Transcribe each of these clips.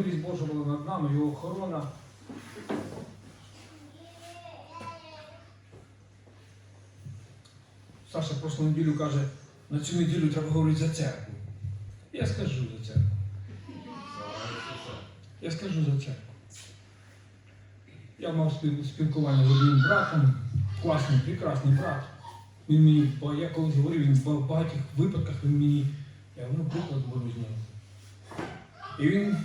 Милість Божа була над нами, його охорона. Саша прошлу неділю каже, на цю неділю треба говорити за церкву. Я скажу за церкву. Я скажу за церкву. Я мав спілкування з одним братом, класний, прекрасний брат. Він мені, я колись говорив, він в багатьох випадках він мені, я ну, приклад беру з нього. І він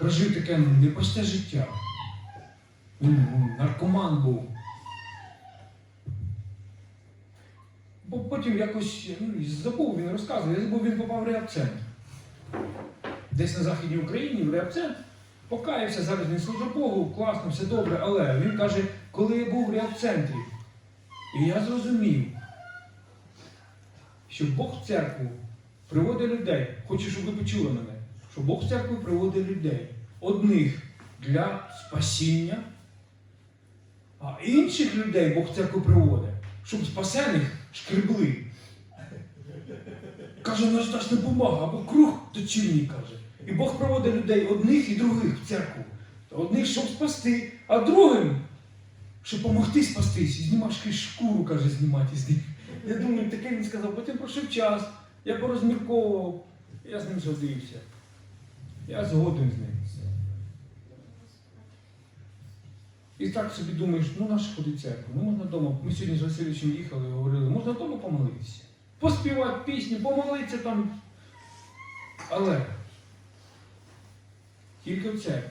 прожив таке непросте життя. Він ну, наркоман був. Бо потім якось ну, забув, він розказував, я забув, він попав в реабцентр. Десь на Західній Україні в реабцентр. Покаявся, зараз він служить Богу, класно, все добре, але він каже, коли я був в реабцентрі, і я зрозумів, що Бог в церкву приводить людей. Хочу, щоб ви почули мене, що Бог в церкву приводить людей. Одних для спасіння, а інших людей Бог в церкву приводить, щоб спасених шкребли. Каже, наш дасть не помага, або круг точильний, каже. І Бог проводить людей одних і других в церкву. Одних, щоб спасти, а другим, щоб допомогти спастись. І знімаш крізь шкуру, каже, знімати з них. Я думаю, таке він сказав, потім пройшов час, я порозмірковував, я з ним згодився. Я згоден з ним. І так собі думаєш, ну наш ходить церкву, ну можна вдома. Ми сьогодні з Васильовичем їхали і говорили, можна вдома помолитися. Поспівати пісню, помолитися там. Але тільки в церкві.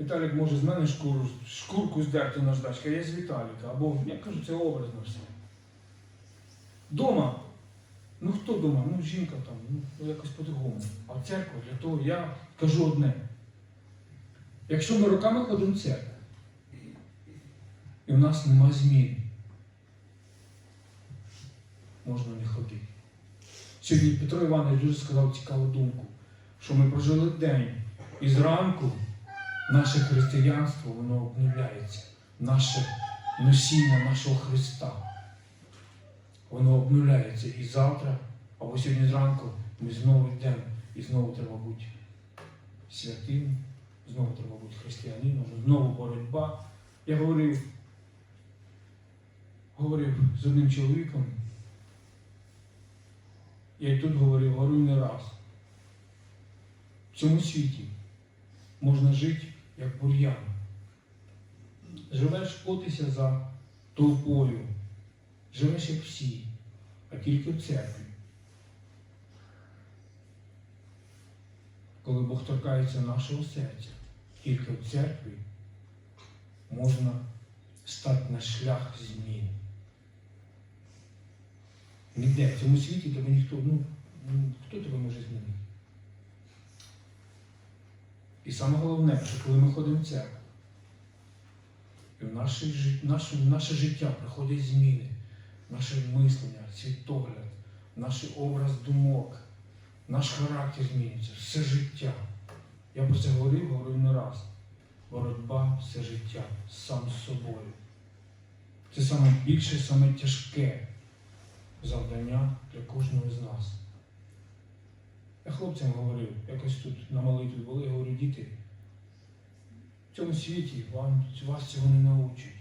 Віталік може з мене шкуру, шкурку здерти наждачка, я з Віталіка. Або, я кажу, це образно все. Дома. Ну хто дома? Ну жінка там, ну якось по-другому. А в церкву для того я кажу одне. Якщо ми роками ходимо в церкву, і в нас нема змін, можна не ходити. Сьогодні Петро Іванович дуже сказав цікаву думку, що ми прожили день і зранку наше християнство воно обновляється, наше носіння нашого Христа. Воно обновляється і завтра, або сьогодні зранку ми знову йдемо і знову треба бути святим, знову треба бути християнином, знову боротьба. Я говорив, говорив з одним чоловіком, я і тут говорив, говорю не раз. В цьому світі можна жити як бур'ян. Живеш плотися за толпою, живеш як всі, а тільки в церкві. Коли Бог торкається нашого серця, тільки в церкві можна стати на шлях змін. Ніде в цьому світі тебе ніхто, ну, ну, хто тебе може змінити? І саме головне, що коли ми ходимо в церкву, і в наше, наше, наше життя приходять зміни, наше мислення, світогляд, наш образ думок, наш характер змінюється, все життя. Я про це говорив, говорив не раз. Боротьба все життя сам з собою. Це саме більше, саме тяжке завдання для кожного з нас. Я хлопцям говорив, якось тут на молитві були, я говорю, діти, в цьому світі вам, вас цього не научать.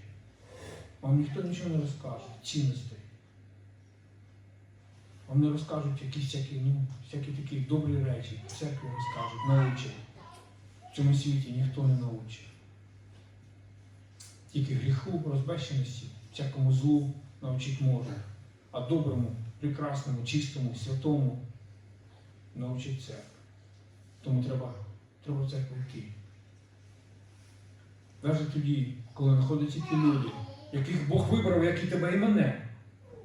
Вам ніхто нічого не розкаже, цінностей. Не розкажуть якісь всякі, ну, всякі такі добрі речі, церкві розкажуть, научать. В цьому світі ніхто не научить. Тільки гріху, розбещеності, всякому злу навчить може, а доброму, прекрасному, чистому, святому навчить церкву. Тому треба, треба церкву йти. Навіть тоді, коли знаходяться ті люди, яких Бог вибрав, як і тебе і мене,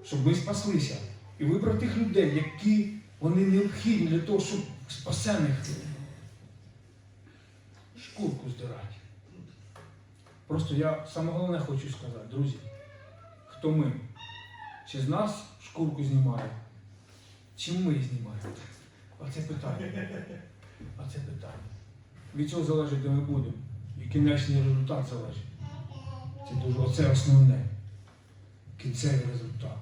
щоб ми спаслися. І вибрав тих людей, які вони необхідні для того, щоб спасених шкурку здирати. Просто я саме головне хочу сказати, друзі, хто ми? Чи з нас шкурку знімають, чи ми знімаємо? Оце питання. Оце питання. Від цього залежить, де ми будемо. І кінечний результат залежить. Це дуже оце основне. Кінцевий результат.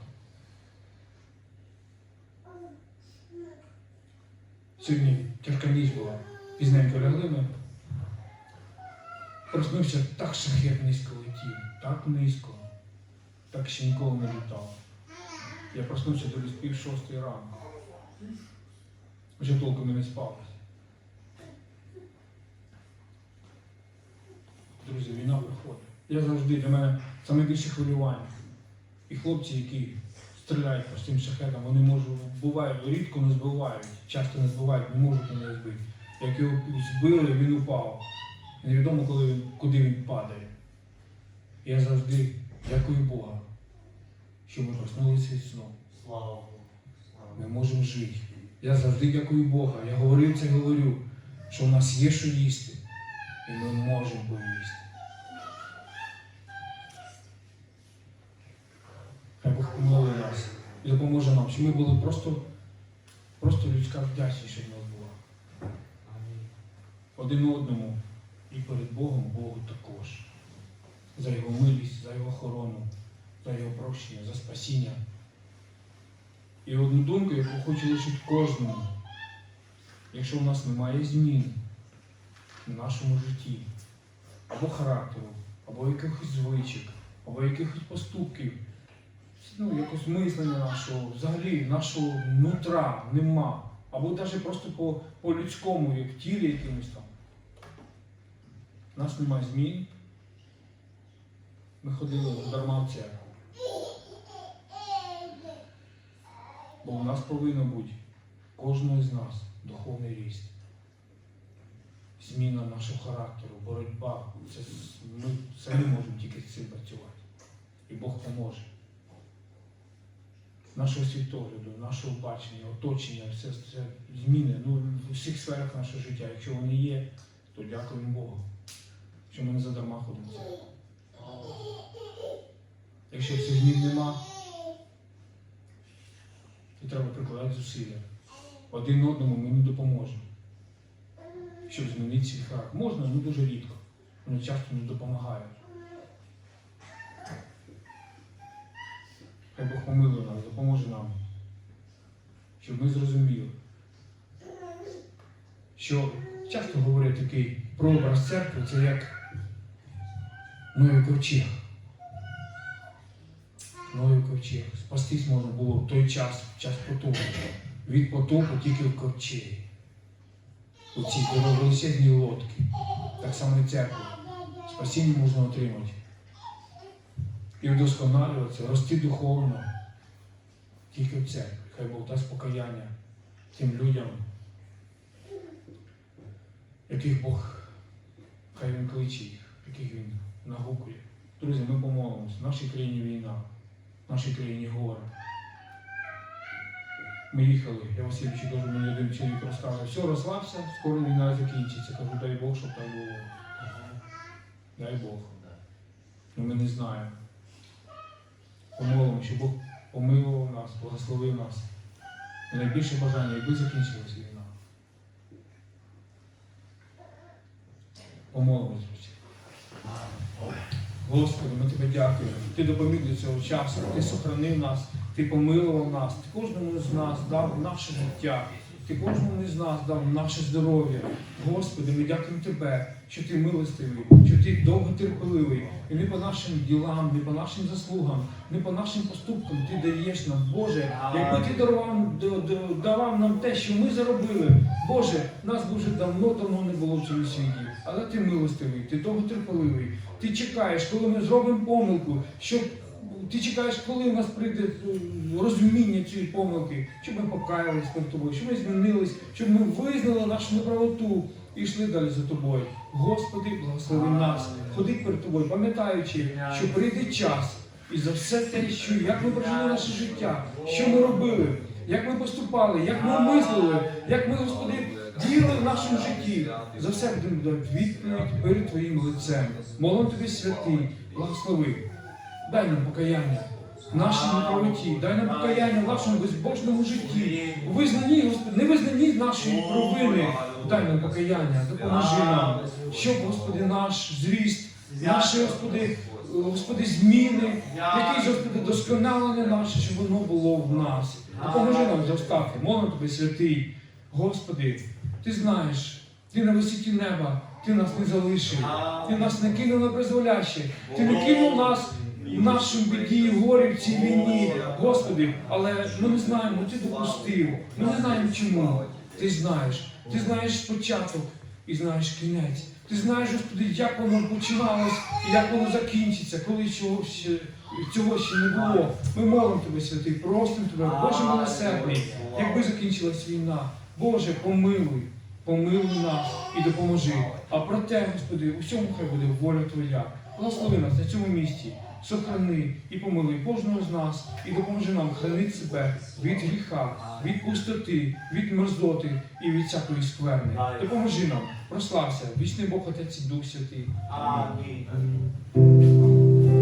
Сьогодні тяжка ніч була. Пізненько лягли ми. Проснувся так шахет низько летів, так низько, так ще ніколи не літав. Я проснувся до пів шостої ранку. Вже толком не спалось. Друзі, війна приходить. Я завжди для мене саме більше хвилювання. І хлопці, які стріляють по цим шахетам, вони можуть, бувають, рідко не збивають, часто не збивають, не можуть мене збити. Як його збили, він упав. Невідомо, коли він, куди він падає. Я завжди дякую Бога, що ми проснулися від сну. Слава Богу. Ми можемо жити. Я завжди дякую Бога. Я говорив це, говорю, що в нас є що їсти, і ми можемо поїсти. І допоможе нам, щоб ми були просто, просто людська вдячність, щоб нас була. Один одному і перед Богом Богу також. За його милість, за його охорону, за його прощення, за спасіння. І одну думку, яку хочу лишити кожному. Якщо в нас немає змін в нашому житті, або характеру, або якихось звичок, або якихось поступків, ну, якось мислення нашого, взагалі нашого нутра нема. Або навіть просто по, по людському, як тілі якимось там. У нас немає змін. Ми ходили дарма в церкву. Бо у нас повинно бути кожного з нас духовний ріст. Зміна нашого характеру, боротьба. Це, ми самі можемо тільки з цим працювати. І Бог поможе. Нашого світогляду, нашого бачення, оточення, все це зміни ну, в усіх сферах нашого життя. Якщо вони є, то дякуємо Богу, що ми не задарма ходимо. Якщо цих змін нема, то треба прикладати зусилля. Один одному ми не допоможемо. Щоб змінити свій характер. Можна, але дуже рідко. Вони часто не допомагають. Хай Бог помилує нас, допоможе нам, щоб ми зрозуміли, що часто говорять такий прообраз церкви, це як Ноєв ковчег. Ноєв ковчег. Спастись можна було в той час, в час потопу. Від потопу тільки в ковчегі. У цій величезній лодці. Так само і церква. Спасіння можна отримати. І вдосконалюватися, рости духовно. Тільки в церкві. Хай Бог дасть покаяння тим людям, яких Бог, хай Він кличе їх, яких Він нагукує. Друзі, ми помолимось. В нашій країні війна, в нашій країні горе. Ми їхали, я Васильовичу кажу, мені один чоловік розказує, все, розслабся, скоро війна закінчиться. Кажу, дай Бог, щоб так було. Дай Бог. Ну ми не знаємо. Помолимо, щоб Бог помилував нас, благословив нас. І найбільше бажання, якби закінчилась війна. Помолимось. Господи, ми тебе дякуємо. Ти допоміг до цього часу, ти сохранив нас, ти помилував нас, ти кожному з нас дав наше життя, ти кожному з нас дав наше здоров'я. Господи, ми дякуємо Тебе, що ти милостивий, що ти довготерпеливий. І не по нашим ділам, не по нашим заслугам, не по нашим поступкам ти даєш нам, Боже, якби ти дарував, давав нам те, що ми заробили, Боже, нас дуже давно-давно не було в цьому світі. Але ти милостивий, ти довготерпеливий. Ти чекаєш, коли ми зробимо помилку, щоб ти чекаєш, коли у нас прийде е, розуміння цієї помилки, щоб ми покаялись перед тобою, щоб ми змінились, щоб ми визнали нашу неправоту і йшли далі за тобою. Господи, благослови нас, ходи перед тобою, пам'ятаючи, що прийде час і за все те, що як ми прожили наше життя, що ми робили, як ми поступали, як ми мислили, як ми, Господи, діяли в нашому житті. За все будемо відповідь перед Твоїм лицем. Молим Тобі святий, благослови. Дай нам покаяння в нашій неправоті, дай нам покаяння в нашому безбожному житті. У визнанні, Господи, не визнанні нашої провини. Дай нам покаяння, допоможи нам, щоб, Господи, наш зріст, наші, Господи, Господи, зміни, якісь, Господи, досконалення наше, щоб воно було в нас. Допоможи нам зростати. Молимо Тобі, святий. Господи, Ти знаєш, Ти на висоті неба, Ти нас не залишив, Ти нас не кинув на призволяще, Ти не кинув нас в нашому біді горі в цій війні, Господи, але ми не знаємо, Ти допустив, ми не знаємо чому. Ти знаєш, ти знаєш початок і знаєш кінець. Ти знаєш, Господи, як воно починалось і як воно закінчиться, коли цього ще, цього ще не було. Ми молимо Тебе, святий, просимо Тебе, Боже милосердний, якби закінчилась війна. Боже, помилуй, помилуй нас і допоможи. А проте, Господи, у всьому хай буде воля Твоя. Благослови нас на цьому місці, сохрани і помили кожного з нас і допоможи нам хранити себе від гріха, від пустоти, від мерзоти і від всякої скверни. Допоможи нам, прослався, вічний Бог Отець і Дух Святий. Амінь.